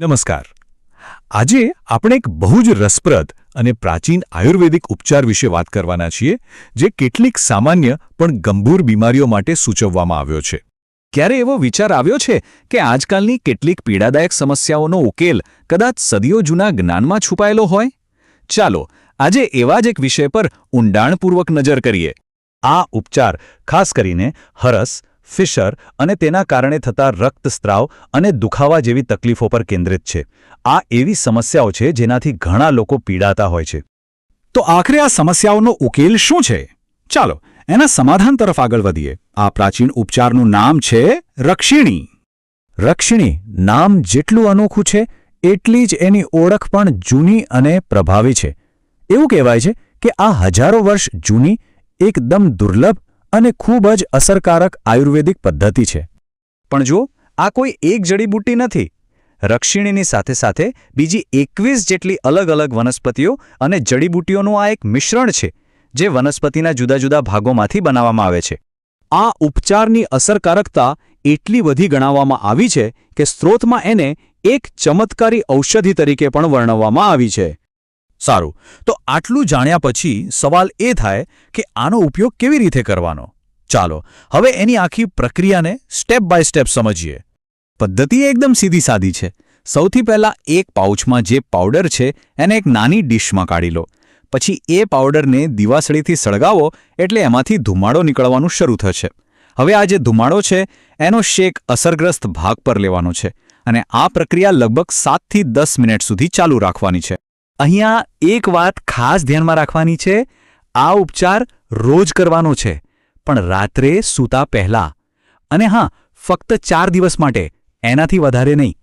નમસ્કાર. આજે આપણે એક બહુ જ રસપ્રદ અને પ્રાચીન આયુર્વેદિક ઉપચાર વિશે વાત કરવાના છીએ, જે કેટલીક સામાન્ય પણ ગંભીર બીમારીઓ માટે સૂચવવામાં આવ્યો છે. ક્યારે એવો વિચાર આવ્યો છે કે આજકાલની કેટલીક પીડાદાયક સમસ્યાઓનો ઉકેલ કદાચ સદીઓ જૂના જ્ઞાનમાં છુપાયેલો હોય? ચાલો, આજે એવા જ એક વિષય પર ઊંડાણપૂર્વક નજર કરીએ. આ ઉપચાર ખાસ કરીને હરસ ફિશર અને તેના કારણે થતા રક્તસ્ત્રાવ અને દુખાવા જેવી તકલીફો પર કેન્દ્રિત છે. આ એવી સમસ્યાઓ છે જેનાથી ઘણા લોકો પીડાતા હોય છે. તો આખરે આ સમસ્યાઓનો ઉકેલ શું છે? ચાલો, એના સમાધાન તરફ આગળ વધીએ. આ પ્રાચીન ઉપચારનું નામ છે રક્ષિણી. રક્ષિણી નામ જેટલું અનોખું છે, એટલી જ એની ઓળખ પણ જૂની અને પ્રભાવી છે. એવું કહેવાય છે કે આ હજારો વર્ષ જૂની, એકદમ દુર્લભ અને ખૂબ જ અસરકારક આયુર્વેદિક પદ્ધતિ છે. પણ જો આ કોઈ એક જડીબુટ્ટી નથી. રક્ષિણીની સાથે સાથે બીજી એકવીસ જેટલી અલગ અલગ વનસ્પતિઓ અને જડીબુટ્ટીઓનું આ એક મિશ્રણ છે, જે વનસ્પતિના જુદા જુદા ભાગોમાંથી બનાવવામાં આવે છે. આ ઉપચારની અસરકારકતા એટલી વધી ગણાવવામાં આવી છે કે સ્ત્રોતમાં એને એક ચમત્કારી ઔષધિ તરીકે પણ વર્ણવવામાં આવી છે. સારું. તો આટલું જાણ્યા પછી સવાલ એ થાય કે આનો ઉપયોગ કેવી રીતે કરવાનો? ચાલો, હવે એની આખી પ્રક્રિયાને સ્ટેપ બાય સ્ટેપ સમજીએ. પદ્ધતિ એકદમ સીધી સાદી છે. સૌથી પહેલાં એક પાઉચમાં જે પાવડર છે, એને એક નાની ડીશમાં કાઢી લો. પછી એ પાવડરને દિવાસળીથી સળગાવો એટલે એમાંથી ધુમાડો નીકળવાનું શરૂ થશે. હવે આ જે ધુમાડો છે, એનો શેક અસરગ્રસ્ત ભાગ પર લેવાનો છે અને આ પ્રક્રિયા લગભગ સાતથી દસ મિનિટ સુધી ચાલુ રાખવાની છે. અહીંયા એક વાત ખાસ ધ્યાનમાં રાખવાની છે. આ ઉપચાર રોજ કરવાનો છે, પણ રાત્રે સૂતા પહેલા. અને હા, ફક્ત ચાર દિવસ માટે, એનાથી વધારે નહીં.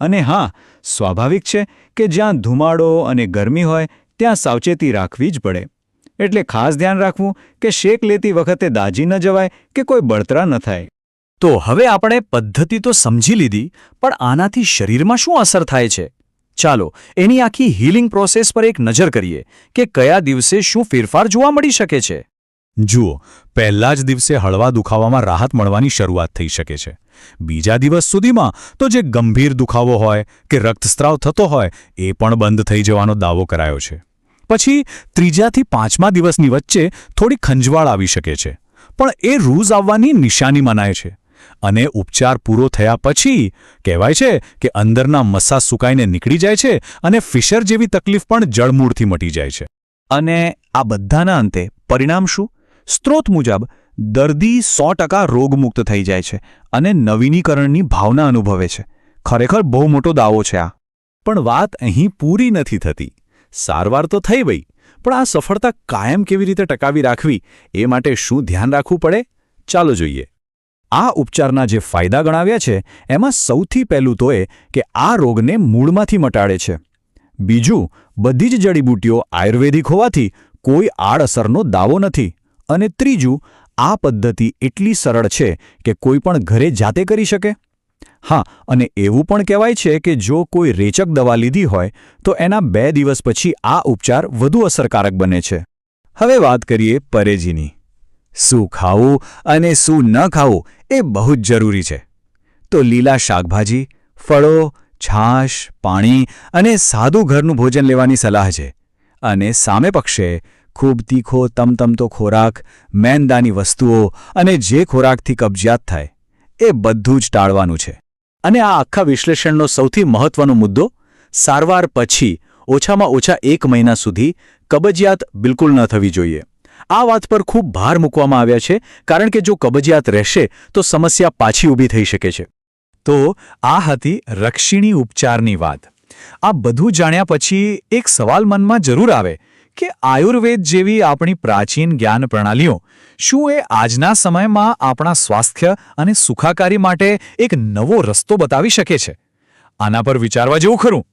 અને હા, સ્વાભાવિક છે કે જ્યાં ધુમાડો અને ગરમી હોય, ત્યાં સાવચેતી રાખવી જ પડે. એટલે ખાસ ધ્યાન રાખવું કે શેક લેતી વખતે દાજી ન જવાય કે કોઈ બળતરા ન થાય. તો હવે આપણે પદ્ધતિ તો સમજી લીધી, પણ આનાથી શરીરમાં શું અસર થાય છે? ચાલો, એની આખી હીલિંગ પ્રોસેસ પર એક નજર કરીએ કે કયા દિવસે શું ફેરફાર જોવા મળી શકે છે. જુઓ, પહેલા જ દિવસે હળવા દુખાવામાં રાહત મળવાની શરૂઆત થઈ શકે છે. બીજા દિવસ સુધીમાં તો જે ગંભીર દુખાવો હોય કે રક્તસ્રાવ થતો હોય, એ પણ બંધ થઈ જવાનો દાવો કરાયો છે. પછી, ત્રીજાથી પાંચમા દિવસની વચ્ચે થોડી ખંજવાળ આવી શકે છે. પણ એ રૂઝ આવવાની નિશાની મનાય છે. અને ઉપચાર પૂરો થયા પછી કહેવાય છે કે અંદરના મસા સુકાઈને નીકળી જાય છે અને ફિશર જેવી તકલીફ પણ જળમૂળથી મટી જાય છે. અને આ બધાના અંતે પરિણામ શું? સ્ત્રોત મુજબ દર્દી સો ટકા રોગમુક્ત થઈ જાય છે અને નવીનીકરણની ભાવના અનુભવે છે. ખરેખર બહુ મોટો દાવો છે આ. પણ વાત અહીં પૂરી નથી થતી. સારવાર તો થઈ ગઈ પણ આ સફળતા કાયમ કેવી રીતે ટકાવી રાખવી એ માટે શું ધ્યાન રાખવું પડે? ચાલો જોઈએ. આ ઉપચારના જે ફાયદા ગણાવ્યા છે, એમાં સૌથી પહેલું તો એ કે આ રોગને મૂળમાંથી મટાડે છે. બીજું, બધી જ જડીબૂટીઓ આયુર્વેદિક હોવાથી કોઈ આડઅસરનો દાવો નથી. અને ત્રીજું, આ પદ્ધતિ એટલી સરળ છે કે કોઈ પણ ઘરે જાતે કરી શકે. હા, અને એવું પણ કહેવાય છે કે જો કોઈ રેચક દવા લીધી હોય, તો એના બે દિવસ પછી આ ઉપચાર વધુ અસરકારક બને છે. હવે વાત કરીએ પરેજીની. શું ખાવું અને શું ન ખાવું એ બહુ જ જરૂરી છે. તો લીલા શાકભાજી, ફળો, છાશ, પાણી અને સાદું ઘરનું ભોજન લેવાની સલાહ છે. અને સામે પક્ષે ખૂબ તીખો, તમતમતો ખોરાક, મેંદાની વસ્તુઓ અને જે ખોરાકથી કબજિયાત થાય, એ બધું જ ટાળવાનું છે. અને આ આખા વિશ્લેષણનો સૌથી મહત્વનો મુદ્દો, સારવાર પછી ઓછામાં ઓછા એક મહિના સુધી કબજિયાત બિલકુલ ન થવી જોઈએ. આ વાત પર ખૂબ ભાર મૂકવામાં આવ્યા છે, કારણ કે જો કબજિયાત રહેશે, તો સમસ્યા પાછી ઊભી થઈ શકે છે. તો આ હતી રક્ષિણી ઉપચારની વાત. આ બધું જાણ્યા પછી એક સવાલ મનમાં જરૂર આવે કે આયુર્વેદ જેવી આપણી પ્રાચીન જ્ઞાન પ્રણાલીઓ, શું એ આજના સમયમાં આપણા સ્વાસ્થ્ય અને સુખાકારી માટે એક નવો રસ્તો બતાવી શકે છે? આના પર વિચારવા જેવું ખરું.